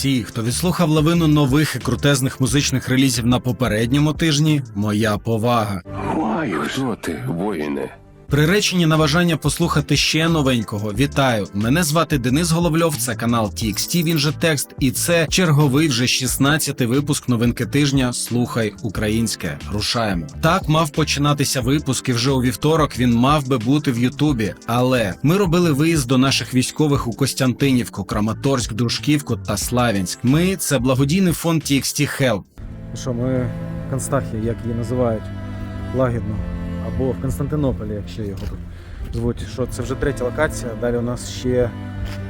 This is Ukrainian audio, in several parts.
Всі, хто відслухав лавину нових і крутезних музичних релізів на попередньому тижні, моя повага. Хто ти, воїне? Приречені на бажання послухати ще новенького. Вітаю! Мене звати Денис Головльов. Це канал TXT, Він же текст, і це черговий вже 16-й випуск новинки тижня. Слухай українське. Рушаємо. Так мав починатися випуск, і вже у вівторок він мав би бути в Ютубі. Але ми робили виїзд до наших військових у Костянтинівку, Краматорськ, Дружківку та Славянськ. Ми це благодійний фонд TXT Help. Що ми в як її називають лагідно, або в Константинополі, як ще його тут звуть. Що це вже третя локація. Далі у нас ще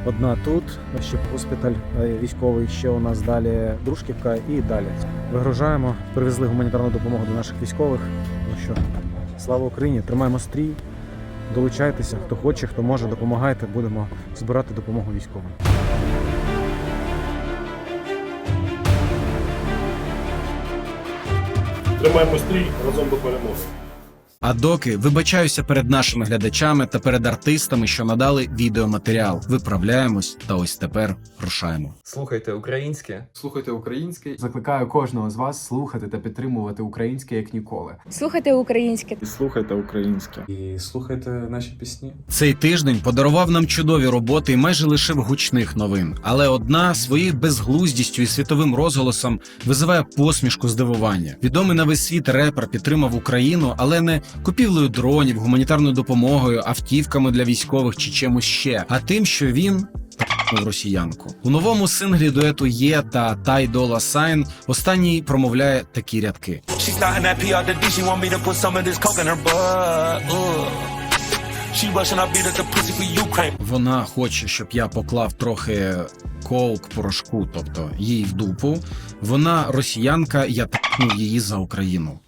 одна тут, ще госпіталь е, військовий, ще у нас далі Дружківка і далі. Вигружаємо, привезли гуманітарну допомогу до наших військових. Ну що, слава Україні! Тримаємо стрій, долучайтеся, хто хоче, хто може, допомагайте. Будемо збирати допомогу військовим. Тримаємо стрій разом до перемоги. А доки вибачаюся перед нашими глядачами та перед артистами, що надали відеоматеріал. Виправляємось, та ось тепер рушаємо. Слухайте українське. Слухайте українське. Закликаю кожного з вас слухати та підтримувати українське як ніколи. Слухайте українське. І слухайте українське. І слухайте наші пісні. Цей тиждень подарував нам чудові роботи і майже лишив гучних новин. Але одна своєю безглуздістю і світовим розголосом визиває посмішку здивування. Відомий на весь світ репер підтримав Україну, але не купівлею дронів, гуманітарною допомогою, автівками для військових чи чимось ще, а тим, що він. росіянку у новому синглі дуету є та Тай Дола Сайн останній промовляє такі рядки. Вона хоче, щоб я поклав трохи коук порошку, тобто їй в дупу. Вона росіянка, я тапнув її за Україну.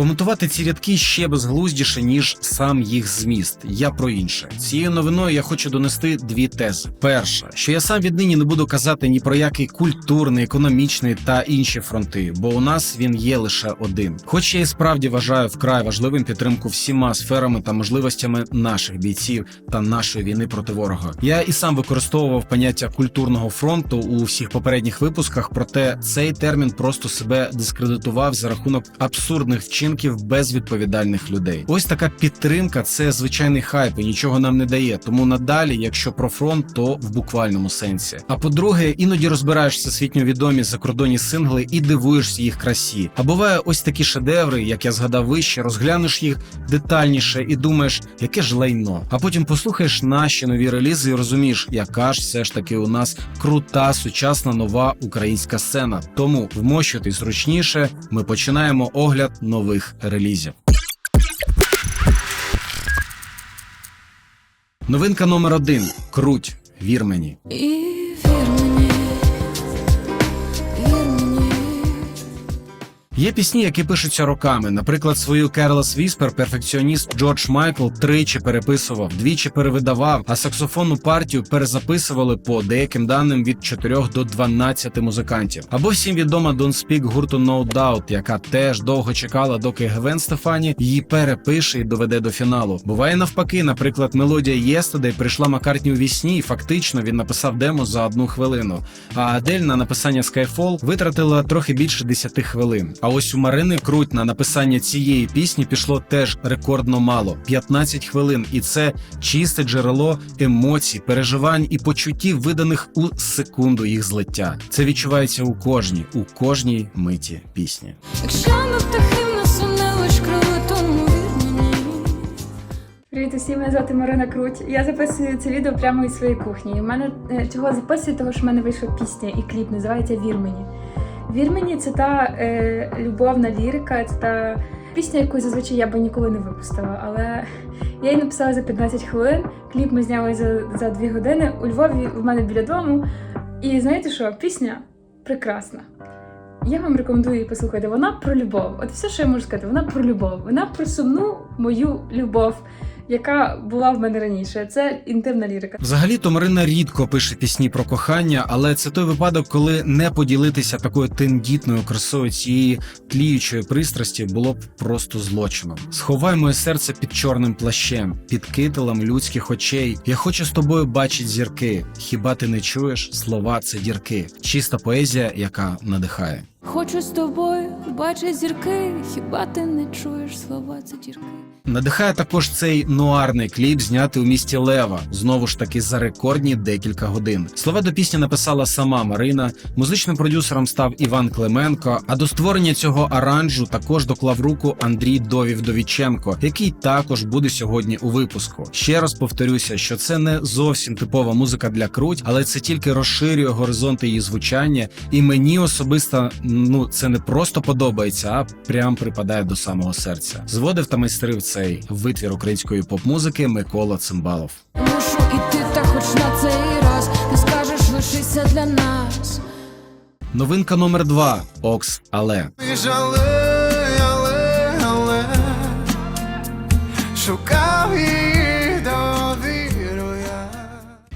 Коментувати ці рядки ще безглуздіше, ніж сам їх зміст. Я про інше. Цією новиною я хочу донести дві тези. Перша, що я сам віднині не буду казати ні про який культурний, економічний та інші фронти, бо у нас він є лише один. Хоч я і справді вважаю вкрай важливим підтримку всіма сферами та можливостями наших бійців та нашої війни проти ворога. Я і сам використовував поняття культурного фронту у всіх попередніх випусках, проте цей термін просто себе дискредитував за рахунок абсурдних вчинків безвідповідальних людей. Ось така підтримка це звичайний хайп і нічого нам не дає. Тому надалі, якщо про фронт, то в буквальному сенсі. А по-друге, іноді розбираєшся всесвітньо відомі закордонні сингли і дивуєшся їх красі. А буває ось такі шедеври, як я згадав вище, розглянеш їх детальніше і думаєш, яке ж лайно. А потім послухаєш наші нові релізи і розумієш, яка ж все ж таки у нас крута, сучасна нова українська сцена. Тому вмощуйтесь зручніше. Ми починаємо огляд нових релізів. Новинка номер один. Круть. Вір мені, Є пісні, які пишуться роками. Наприклад, свою Careless Whisper перфекціоніст Джордж Майкл тричі переписував, двічі перевидавав, а саксофонну партію перезаписували по деяким даним від 4 до 12 музикантів. Або всім відома Don't Speak гурту No Doubt, яка теж довго чекала, доки Гвен Стефані її перепише і доведе до фіналу. Буває навпаки, наприклад, мелодія Yesterday прийшла Маккартні у вісні, і фактично він написав демо за одну хвилину. А Адель на написання Skyfall витратила трохи більше 10 хвилин. А ось у Марини Круть на написання цієї пісні пішло теж рекордно мало 15 хвилин, і це чисте джерело емоцій, переживань і почуттів, виданих у секунду їх злиття. Це відчувається у кожній, у кожній миті пісні. Якщо ми птахи. Привіт усім, мене звати Марина Круть. Я записую це відео прямо із своєї кухні. І в мене е, чого записую, тому що в мене вийшла пісня і кліп, називається Вір мені. Вір мені це та е, любовна лірика, це та пісня, яку зазвичай я би ніколи не випустила. Але я її написала за 15 хвилин. Кліп ми зняли за, за 2 години у Львові в мене біля дому. І знаєте що? Пісня прекрасна. Я вам рекомендую її послухати. Вона про любов. От все, що я можу сказати, вона про любов. Вона про сумну мою любов. Яка була в мене раніше. Це інтимна лірика. Взагалі-то Марина рідко пише пісні про кохання, але це той випадок, коли не поділитися такою тендітною красою цієї тліючої пристрасті було б просто злочином. Сховай моє серце під чорним плащем, під кителем людських очей. Я хочу з тобою бачити зірки. Хіба ти не чуєш? Слова це дірки. Чиста поезія, яка надихає. Хочу з тобою бачити зірки, хіба ти не чуєш слова це дірки? Надихає також цей нуарний кліп, знятий у місті Лева, знову ж таки за рекордні декілька годин. Слова до пісні написала сама Марина. Музичним продюсером став Іван Клименко. А до створення цього аранжу також доклав руку Андрій Довів Довіченко, який також буде сьогодні у випуску. Ще раз повторюся, що це не зовсім типова музика для круть, але це тільки розширює горизонти її звучання. І мені особисто ну це не просто подобається, а прям припадає до самого серця. Зводив та майстрив цей витвір української поп-музики Микола Цимбалов. Мушу іти так хоч на цей раз, ти скажеш лишися для нас. Новинка номер два Окс Але. але, але, але шукав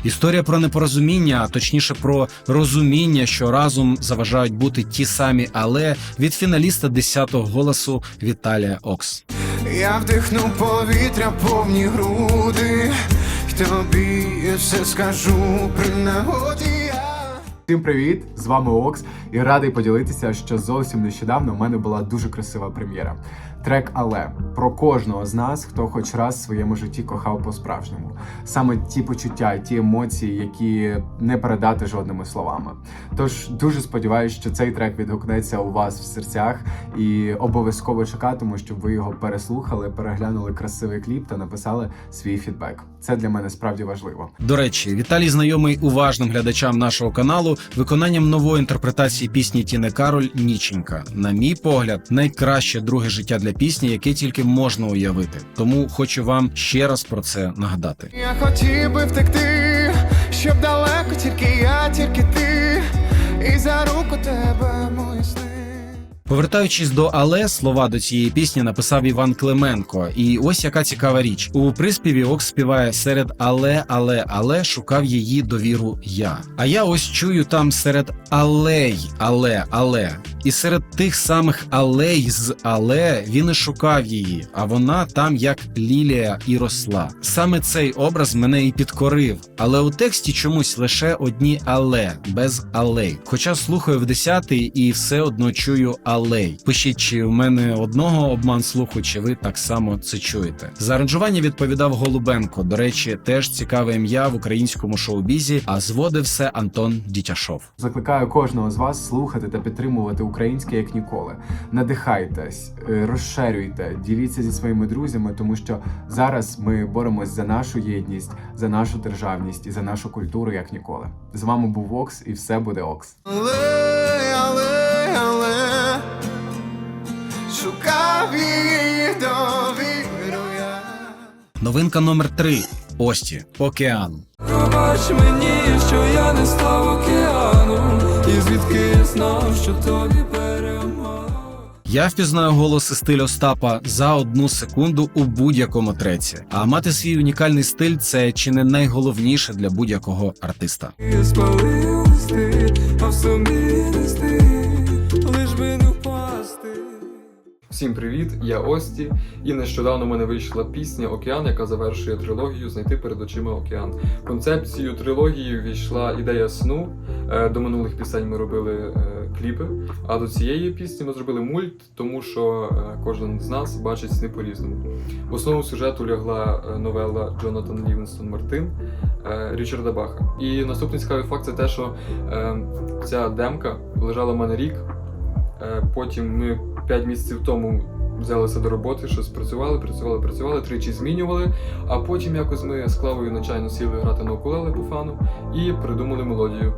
Історія про непорозуміння, а точніше про розуміння, що разом заважають бути ті самі, але від фіналіста 10-го голосу Віталія Окс. Я вдихну повітря повні груди, тобі все скажу при нагоді. Всім привіт! З вами Окс і радий поділитися, що зовсім нещодавно в мене була дуже красива прем'єра. Трек Але про кожного з нас, хто хоч раз в своєму житті кохав по-справжньому. Саме ті почуття, ті емоції, які не передати жодними словами. Тож дуже сподіваюся, що цей трек відгукнеться у вас в серцях і обов'язково чекатиму, щоб ви його переслухали, переглянули красивий кліп та написали свій фідбек. Це для мене справді важливо. До речі, Віталій знайомий уважним глядачам нашого каналу виконанням нової інтерпретації пісні Тіни Кароль Ніченька. На мій погляд, найкраще друге життя для пісні, яке тільки можна уявити. Тому хочу вам ще раз про це нагадати. Я хотів би втекти, щоб далеко тільки я, тільки ти, і за руку тебе мої сни. Повертаючись до але, слова до цієї пісні написав Іван Клименко. І ось яка цікава річ. У приспіві Окс співає серед але, але, але шукав її довіру я. А я ось чую там серед алей, але, але. І серед тих самих алей з але він і шукав її, а вона там як лілія і росла. Саме цей образ мене і підкорив, але у тексті чомусь лише одні але, без алей. Хоча слухаю в десятий і все одно чую алей. Пишіть, чи в мене одного обман слуху, чи ви так само це чуєте. За аранжування відповідав Голубенко. До речі, теж цікаве ім'я в українському шоу-бізі, а зводив все Антон Дітяшов. Закликаю кожного з вас слухати та підтримувати українське як ніколи. Надихайтесь, е, розширюйте, діліться зі своїми друзями, тому що зараз ми боремось за нашу єдність, за нашу державність і за нашу культуру як ніколи. З вами був Окс, і все буде Окс. Але, але, але Новинка номер 3 Ості Океан. Пробач мені, що я не став океаном, і звідки я знав, що тобі. Я впізнаю голос і стиль Остапа за одну секунду у будь-якому треці. А мати свій унікальний стиль це чи не найголовніше для будь-якого артиста. Листи, а в собі Всім привіт, я Ості, і нещодавно в мене вийшла пісня Океан, яка завершує трилогію Знайти перед очима океан. В концепцію трилогії війшла ідея сну. Е, До минулих пісень ми робили е, кліпи. А до цієї пісні ми зробили мульт, тому що е, кожен з нас бачить сни по-різному. В основу сюжету лягла новела Джонатан Лівінстон Мартин Річарда Баха. І наступний цікавий факт це те, що ця демка лежала в мене рік. Потім ми 5 місяців тому взялися до роботи, щось працювали, працювали, працювали, тричі змінювали. А потім якось ми з Клавою начально сіли грати на укулеле по фану і придумали мелодію,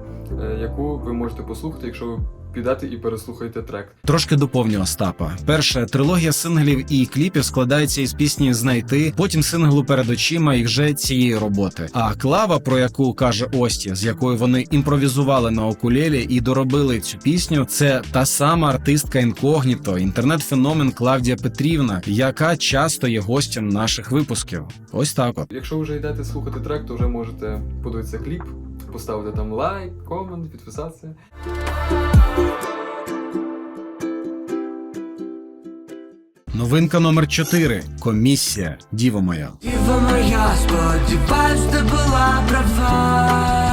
яку ви можете послухати, якщо ви підете і переслухайте трек. Трошки доповню Остапа. Перше, трилогія синглів і кліпів складається із пісні Знайти, потім синглу перед очима і вже цієї роботи. А клава, про яку каже Ості, з якою вони імпровізували на окулелі і доробили цю пісню, це та сама артистка інкогніто, інтернет-феномен Клавдія Петрівна, яка часто є гостем наших випусків. Ось так от. Якщо вже йдете слухати трек, то вже можете подивитися кліп, поставити там лайк, комент, підписатися. Новинка номер 4 Комісія. Діво моя. Діво моя, сподіваюсь, ти була права.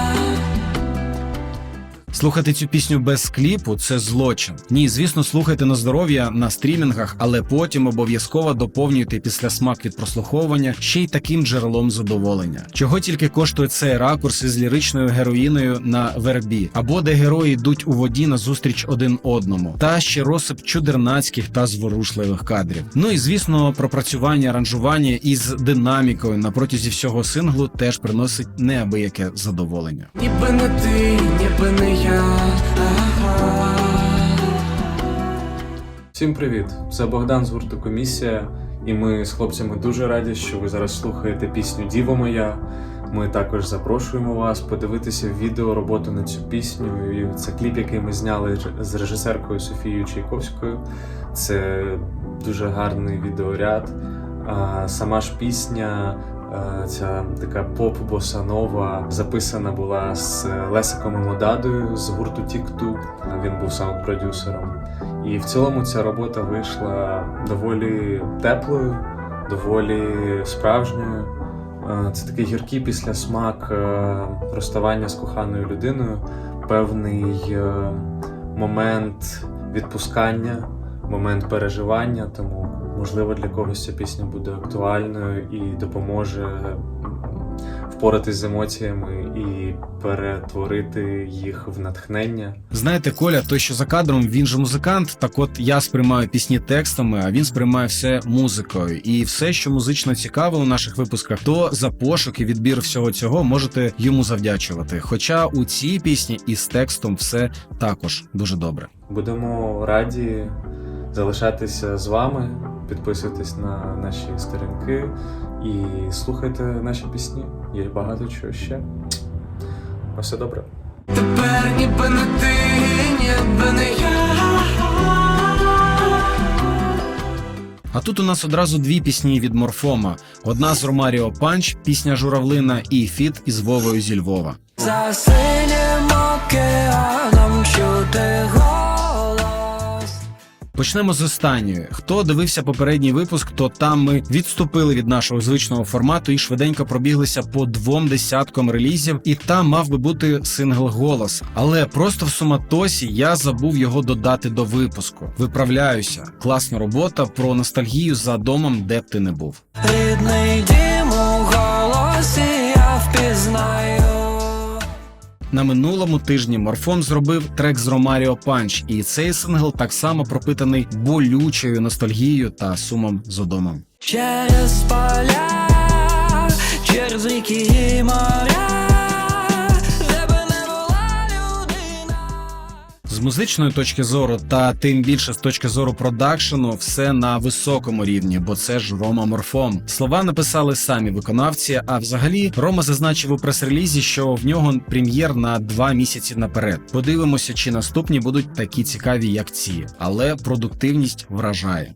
Слухати цю пісню без кліпу це злочин. Ні, звісно, слухайте на здоров'я на стрімінгах, але потім обов'язково доповнюйте після смак від прослуховування ще й таким джерелом задоволення. Чого тільки коштує цей ракурс із ліричною героїною на вербі, або де герої йдуть у воді назустріч один одному, та ще розсип чудернацьких та зворушливих кадрів. Ну і звісно, пропрацювання аранжування із динамікою на протязі всього синглу теж приносить неабияке задоволення. Ніби не ти, ніби не я. Всім привіт! Це Богдан з гурту Комісія, і ми з хлопцями дуже раді, що ви зараз слухаєте пісню Діво моя. Ми також запрошуємо вас подивитися відео роботу на цю пісню. І це кліп, який ми зняли з режисеркою Софією Чайковською. Це дуже гарний відеоряд. Сама ж пісня, ця така поп-босанова, записана була з Лесиком Модадою з гурту Тік-Ту. Він був саунд-продюсером. І в цілому ця робота вийшла доволі теплою, доволі справжньою. Е, Це такий гіркий післясмак е, розставання з коханою людиною, певний е, момент відпускання, момент переживання. Тому, можливо, для когось ця пісня буде актуальною і допоможе впоратись з емоціями і перетворити їх в натхнення. Знаєте, Коля, той, що за кадром, він же музикант. Так от я сприймаю пісні текстами, а він сприймає все музикою. І все, що музично цікаве у наших випусках, то за пошук і відбір всього цього можете йому завдячувати. Хоча у цій пісні із текстом все також дуже добре. Будемо раді залишатися з вами, підписуйтесь на наші сторінки і слухайте наші пісні. Є багато чого ще. На все добре. Тепер ніби не ти, ніби не я. А тут у нас одразу дві пісні від Морфома: одна з Ромаріо Панч, пісня Журавлина, і фіт із Вовою зі Львова. За синім океаном чути. Почнемо з останньої. Хто дивився попередній випуск, то там ми відступили від нашого звичного формату і швиденько пробіглися по двом десяткам релізів, і там мав би бути сингл голос. Але просто в суматосі я забув його додати до випуску. Виправляюся. Класна робота про ностальгію за домом, де б ти не був. Рідний дім На минулому тижні Морфом зробив трек з Ромаріо Панч, і цей сингл так само пропитаний болючою ностальгією та сумом з одомом. Через поля, через ріки і моря, музичної точки зору, та тим більше з точки зору продакшену, все на високому рівні, бо це ж Рома Морфом. Слова написали самі виконавці. А взагалі Рома зазначив у прес-релізі, що в нього прем'єр на два місяці наперед. Подивимося, чи наступні будуть такі цікаві, як ці, але продуктивність вражає.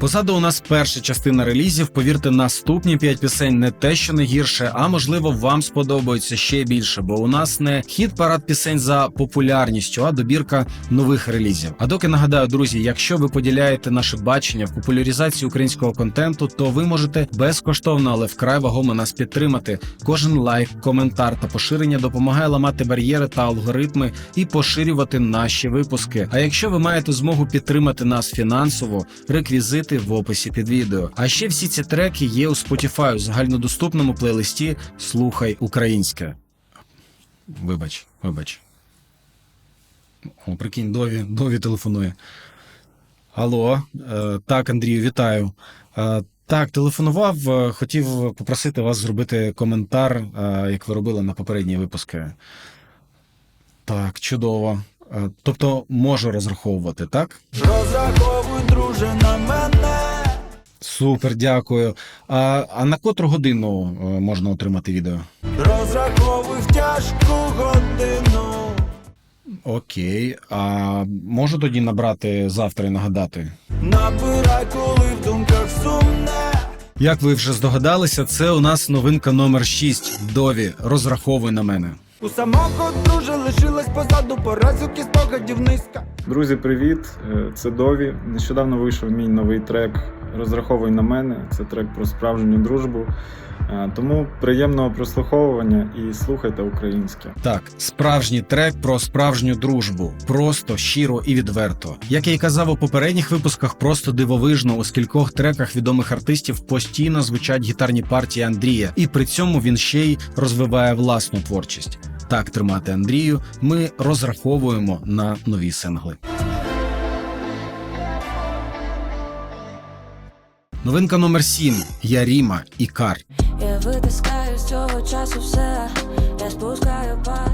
Позаду у нас перша частина релізів. Повірте, наступні п'ять пісень не те, що не гірше, а можливо вам сподобаються ще більше, бо у нас не хіт парад пісень за популярністю, а добірка нових релізів. А доки нагадаю, друзі, якщо ви поділяєте наше бачення в популяризації українського контенту, то ви можете безкоштовно, але вкрай вагомо нас підтримати. Кожен лайк, коментар та поширення допомагає ламати бар'єри та алгоритми і поширювати наші випуски. А якщо ви маєте змогу підтримати нас фінансово, реквізити в описі під відео. А ще всі ці треки є у Spotify у загальнодоступному плейлисті Слухай українське. Вибач, вибач. О, прикинь, Дові, Дові телефонує. Алло, е, так, Андрію, вітаю. Е, Так, телефонував, е, хотів попросити вас зробити коментар, як ви робили на попередні випуски. Так, чудово. Тобто можу розраховувати, так? Розраховуй, друже, на мене. Супер, дякую. А, а на котру годину е, можна отримати відео? Розраховуй в тяжку годину. Окей. А можу тоді набрати завтра і нагадати? Набирай, коли в думках сумне. Як ви вже здогадалися, це у нас новинка номер 6. Дові. Розраховуй на мене. У самого друже лишилась позаду поразок і спогадів низка. Друзі, привіт! Е, Це Дові. Нещодавно вийшов мій новий трек Розраховуй на мене. Це трек про справжню дружбу. Е, Тому приємного прослуховування і слухайте українське. Так, справжній трек про справжню дружбу, просто, щиро і відверто. Як я й казав у попередніх випусках, просто дивовижно у скількох треках відомих артистів постійно звучать гітарні партії Андрія, і при цьому він ще й розвиває власну творчість. Так тримати Андрію. Ми розраховуємо на нові сингли. Новинка номер 7 Яріма і Кар. Я витискаю з цього часу все, я спускаю пар,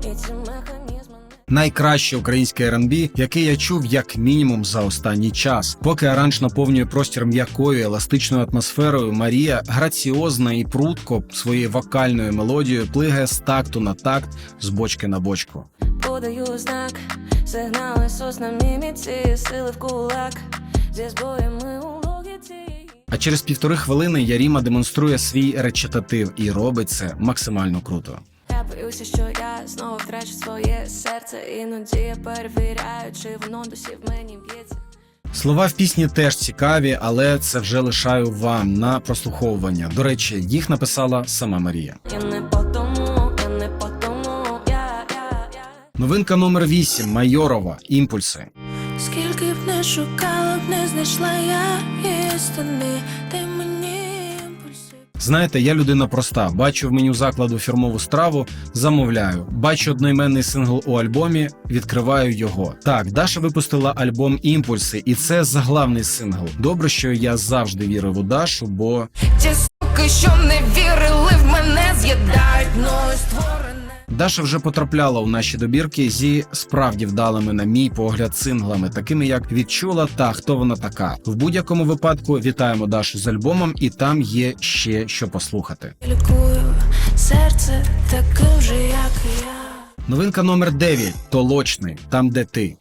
і ці механізми. Найкраще українське R&B, яке я чув як мінімум за останній час. Поки аранж наповнює простір м'якою еластичною атмосферою, Марія граціозна і прудко своєю вокальною мелодією плигає з такту на такт, з бочки на бочку. Подаю знак, сигнали сос на міміці, сили в кулак, зі збоями у логіці. А через півтори хвилини Яріма демонструє свій речитатив і робить це максимально круто. Я боюся, що я знову втрачу своє серце, іноді я перевіряю, чи воно досі в мені б'ється. Слова в пісні теж цікаві, але це вже лишаю вам на прослуховування. До речі, їх написала сама Марія. Я не по тому, я не по тому, я, я, я. Новинка номер 8 Майорова. Імпульси. Скільки не шукала, б не знайшла я істини, ти мені. Знаєте, я людина проста. Бачу в меню закладу фірмову страву, замовляю. Бачу одноіменний сингл у альбомі, відкриваю його. Так, Даша випустила альбом Імпульси, і це заглавний сингл. Добре, що я завжди вірив у Дашу, бо Ті суки, що не вірили в мене, з'їдають мною створене. Даша вже потрапляла у наші добірки зі справді вдалими, на мій погляд, синглами, такими як відчула та хто вона така. В будь-якому випадку вітаємо Дашу з альбомом, і там є ще що послухати. Лікую серце таким же, як і я. Новинка номер 9 Толочний, там де ти.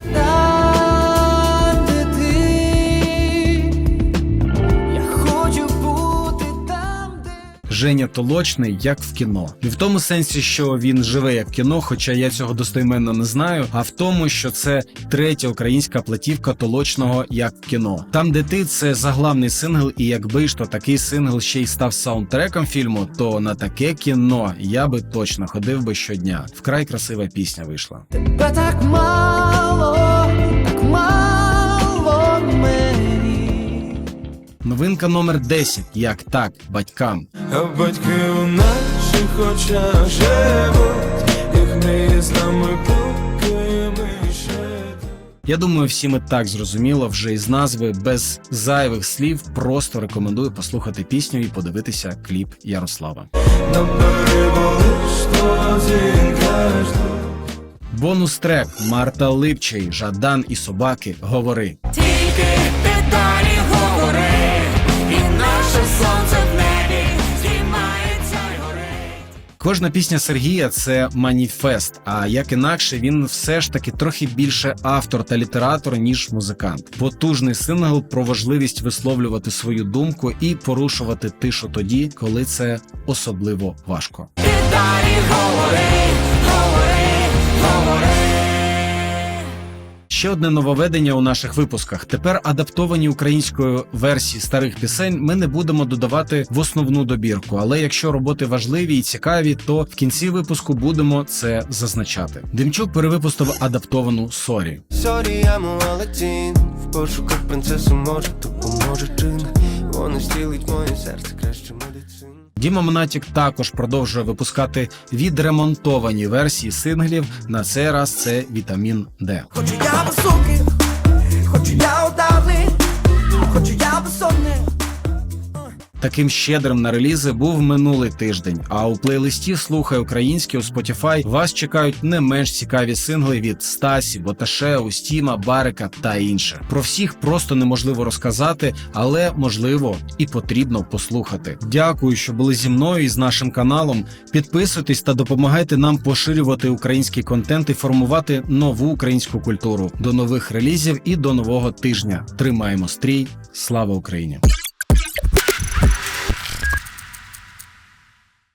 Женя Толочний, як в кіно. Не в тому сенсі, що він живе як кіно, хоча я цього достойменно не знаю, а в тому, що це третя українська платівка толочного як в кіно. Там, де ти це заглавний сингл, і якби ж то такий сингл ще й став саундтреком фільму, то на таке кіно я би точно ходив би щодня. Вкрай красива пісня вийшла. тебе так мало, Новинка номер 10 Як так, батькам. А батьки у наших очах живуть, їх мрії з нами поки ми ще. Я думаю, всі ми так зрозуміло вже із назви без зайвих слів. Просто рекомендую послухати пісню і подивитися кліп Ярослава. Бонус трек Марта Липчий, Жадан і собаки. Говори. Тільки ти далі говори, Кожна пісня Сергія це маніфест. А як інакше, він все ж таки трохи більше автор та літератор, ніж музикант. Потужний сингл про важливість висловлювати свою думку і порушувати тишу тоді, коли це особливо важко. Ще одне нововведення у наших випусках. Тепер адаптовані українською версії старих пісень ми не будемо додавати в основну добірку. Але якщо роботи важливі і цікаві, то в кінці випуску будемо це зазначати. Демчук перевипустив адаптовану сорі. Сорі, я молодін В пошуках принцесу може допоможе чин Воно стілить моє серце краще медицин Діма Монатік також продовжує випускати відремонтовані версії синглів. На цей раз це вітамін Д. Хочу я високий, хочу я удавний, хочу я. Таким щедрим на релізи був минулий тиждень. А у плейлисті Слухай українське у Spotify вас чекають не менш цікаві сингли від Стасі, Боташе, Устіма, Барика та інше. Про всіх просто неможливо розказати, але можливо і потрібно послухати. Дякую, що були зі мною і з нашим каналом. Підписуйтесь та допомагайте нам поширювати український контент і формувати нову українську культуру. До нових релізів і до нового тижня. Тримаємо стрій. Слава Україні!